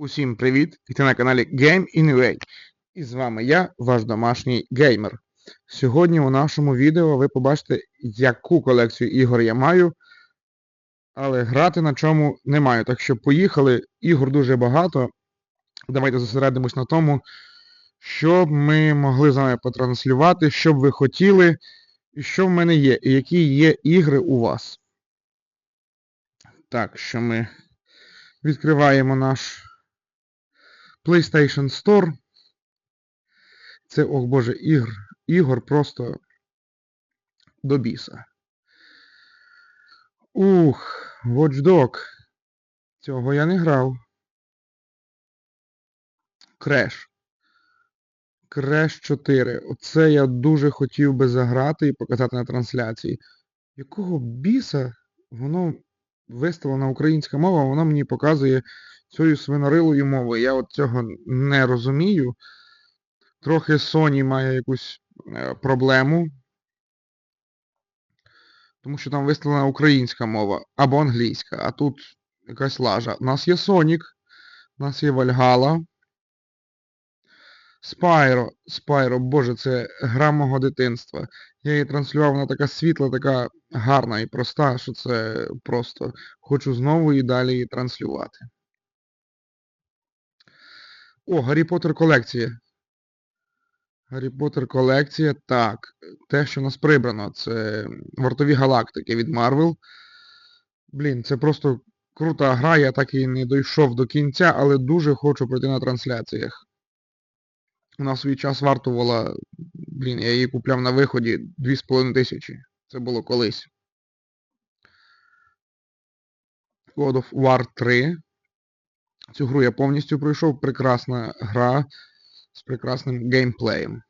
Усім привіт! І ти на каналі Game Anyway. І з вами я, ваш домашній геймер. Сьогодні у нашому відео ви побачите, яку колекцію ігор я маю, але грати на чому не маю. Так що поїхали, ігор дуже багато. Давайте зосередимось на тому, що ми могли з вами потранслювати, що б ви хотіли, і що в мене є, і які є ігри у вас. Так, що ми відкриваємо наш PlayStation Store. Це, ох боже, ігр, ігор просто до біса. Ух, Watch Dog. Цього я не грав. Crash. Crash 4. Оце я дуже хотів би заграти і показати на трансляції. Якого біса воно виставлена українська мова, воно мені показує цією свинорилою мовою. Я от цього не розумію. Трохи Sony має якусь е, проблему. Тому що там виставлена українська мова або англійська, а тут якась лажа. У нас є Sonic, у нас є Valhalla. Spyro, Spyro, боже, це гра мого дитинства. Я її транслював, вона така світла, така гарна і проста, що це просто хочу знову і далі її транслювати. О, Гаррі Поттер колекція. Гаррі Поттер колекція. Так. Те, що в нас прибрано, це вартові галактики від Marvel. Блін, це просто крута гра, я так і не дійшов до кінця, але дуже хочу пройти на трансляціях. Вона в свій час вартувала, блін, я її купляв на виході 2,5 тисячі. Це було колись. God of War 3. Цю гру я повністю пройшов. Прекрасна гра з прекрасним геймплеєм.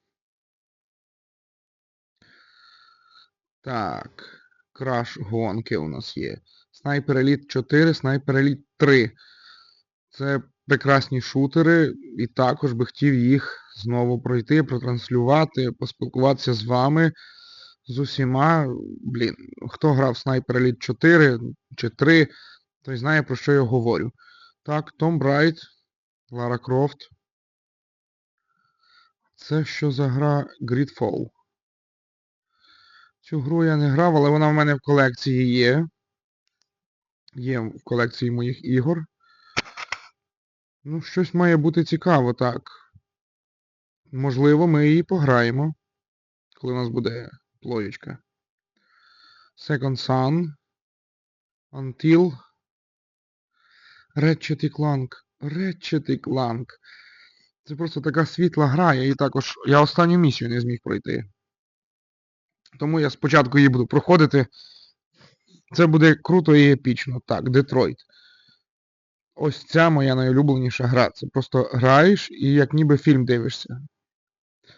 Так. Краш гонки у нас є. Sniper Elite 4, Sniper Elite 3. Це прекрасні шутери, і також би хотів їх знову пройти, протранслювати, поспілкуватися з вами, з усіма. Блін, хто грав Sniper Elite 4 чи 3, той знає, про що я говорю. Так, Том Брайт, Лара Крофт. Це що за гра Gridfall? Цю гру я не грав, але вона в мене в колекції є. Є в колекції моїх ігор. Ну, щось має бути цікаво, так. Можливо, ми її пограємо, коли у нас буде плоєчка. Second Sun. Until. Ratchet і Clank. Ratchet і Clank. Це просто така світла гра, я її також... Я останню місію не зміг пройти. Тому я спочатку її буду проходити. Це буде круто і епічно. Так, Детройт. Ось ця моя найулюбленіша гра. Це просто граєш і як ніби фільм дивишся.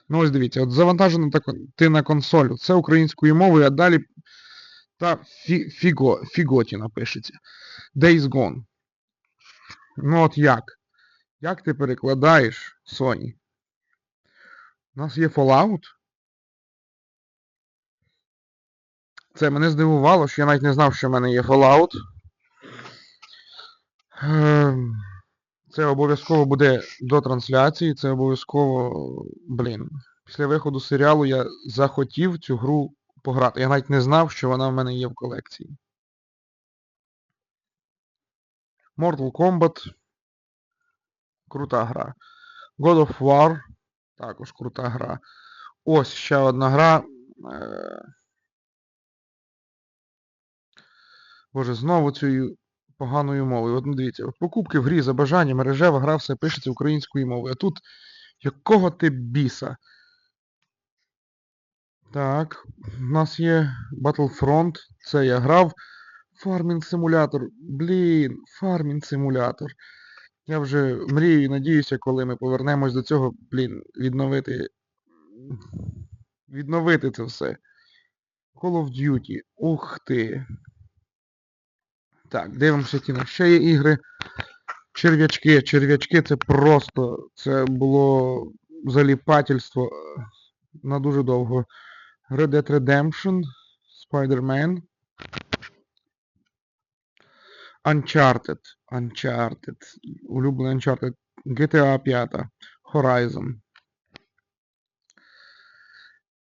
Ну ось дивіться, от завантажено так, ти на консоль. Це українською мовою, а далі та фі, фіго, фіготі напишеться. Days Gone. Ну от як? Як ти перекладаєш Sony? У нас є Fallout. Це мене здивувало, що я навіть не знав, що в мене є Fallout. Ем, Це обов'язково буде до трансляції, це обов'язково, блін. Після виходу серіалу я захотів цю гру пограти. Я навіть не знав, що вона в мене є в колекції. Mortal Kombat. Крута гра. God of War. Також крута гра. Ось ще одна гра. Е, Боже, знову цією поганою мовою. От дивіться, покупки в грі за бажанням, мережева гра все пишеться українською мовою. А тут якого ти біса? Так, у нас є Battlefront, це я грав. Фармінг симулятор. Блін, фармінг симулятор. Я вже мрію і надіюся, коли ми повернемось до цього, блін, відновити. Відновити це все. Call of Duty. Ух ти. Так, дивимося ті на ще є ігри. Черв'ячки. Черв'ячки це просто. Це було заліпательство е, на дуже довго. Red Dead Redemption. Spider-Man. Uncharted. Uncharted. Улюблений Uncharted. GTA 5. Horizon.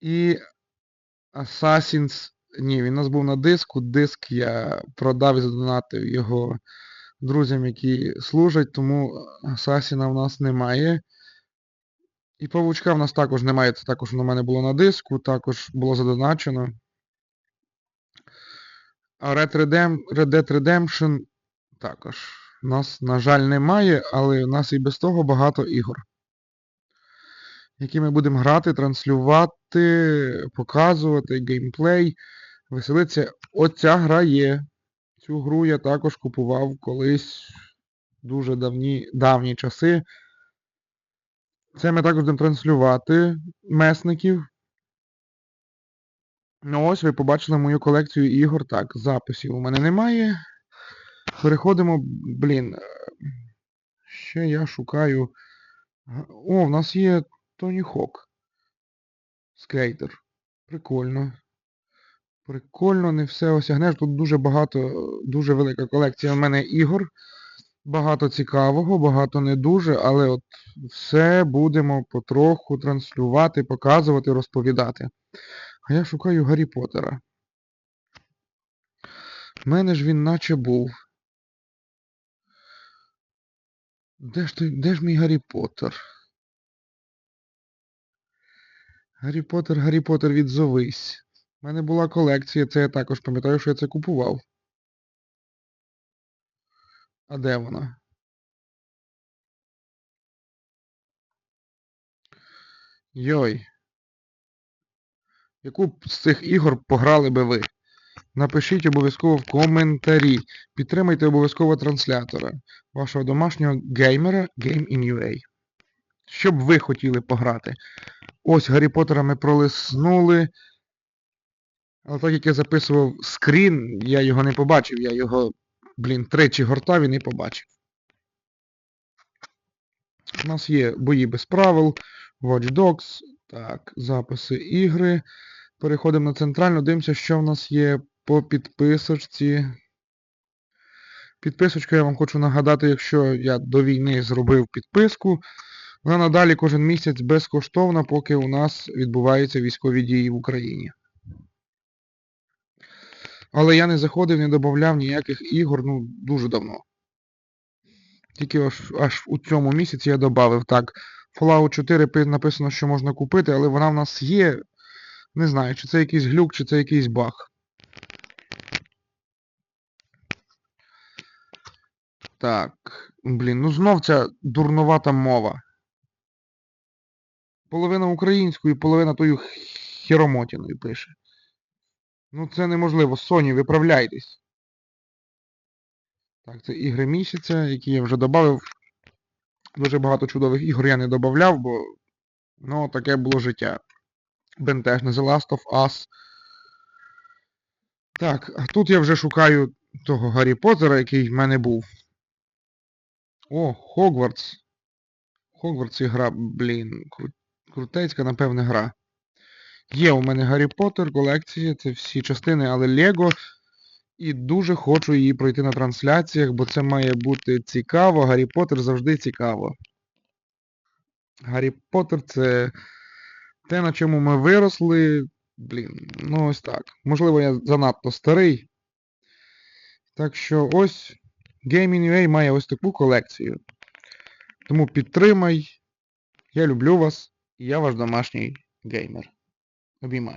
І Assassin's. Ні, він у нас був на диску. Диск я продав і задонатив його друзям, які служать, тому Assassin's в нас немає. І павучка в нас також немає. Це також воно мене було на диску, також було задоначено. А Red, Redem... Red Dead Redemption також. Нас, на жаль, немає, але у нас і без того багато ігор. Які ми будемо грати, транслювати, показувати, геймплей, веселитися. Оця гра є. Цю гру я також купував колись дуже давні, давні часи. Це ми також будемо транслювати месників. Ну ось ви побачили мою колекцію ігор. Так, записів у мене немає. Переходимо, блін. е, Ще я шукаю. О, в нас є Тоні Хок. Скейтер. Прикольно. Прикольно, не все осягнеш. Тут дуже багато, дуже велика колекція в мене ігор. Багато цікавого, багато не дуже, але от все будемо потроху транслювати, показувати, розповідати. А я шукаю Гаррі Поттера. В мене ж він наче був. Де ж той, де ж мій Гаррі Поттер? Гаррі Поттер, Гаррі Поттер, відзовись. У мене була колекція, це я також пам'ятаю, що я це купував. А де вона? Йой. Яку б з цих ігор пограли би ви? Напишіть обов'язково в коментарі. Підтримайте обов'язково транслятора. Вашого домашнього геймера Game.in.ua. Що б ви хотіли пограти? Ось Гаррі Поттера ми пролиснули. Але так як я записував скрін, я його не побачив. Я його, блін, тричі гортав і не побачив. У нас є бої без правил, Watch Dogs, так, записи ігри. Переходимо на центральну, дивимося, що в нас є по підписочці. Підписочка, я вам хочу нагадати, якщо я до війни зробив підписку, вона надалі кожен місяць безкоштовна, поки у нас відбуваються військові дії в Україні. Але я не заходив, не додавав ніяких ігор, ну, дуже давно. Тільки аж, аж у цьому місяці я додав. Так, Fallout 4 написано, що можна купити, але вона в нас є. Не знаю, чи це якийсь глюк, чи це якийсь баг. Так, блін, ну знов ця дурнувата мова. Половина українською, половина тою херомотіною пише. Ну це неможливо. Sony, виправляйтесь. Так, це ігри місяця, які я вже додав. Дуже багато чудових ігор я не додавав, бо ну, таке було життя. Бентежне The Last of Us. Так, а тут я вже шукаю того Гаррі Поттера, який в мене був. О, Хогвартс. Хогвартс гра, блін, кру- крутецька, напевне, гра. Є у мене Гаррі Поттер, колекція, це всі частини, але Лего. І дуже хочу її пройти на трансляціях, бо це має бути цікаво. Гаррі Поттер завжди цікаво. Гаррі Поттер це те, на чому ми виросли. Блін, ну ось так. Можливо, я занадто старий. Так що ось Gaming.ua має ось таку колекцію. Тому підтримай. Я люблю вас. Я ваш домашній геймер. Обіймаю.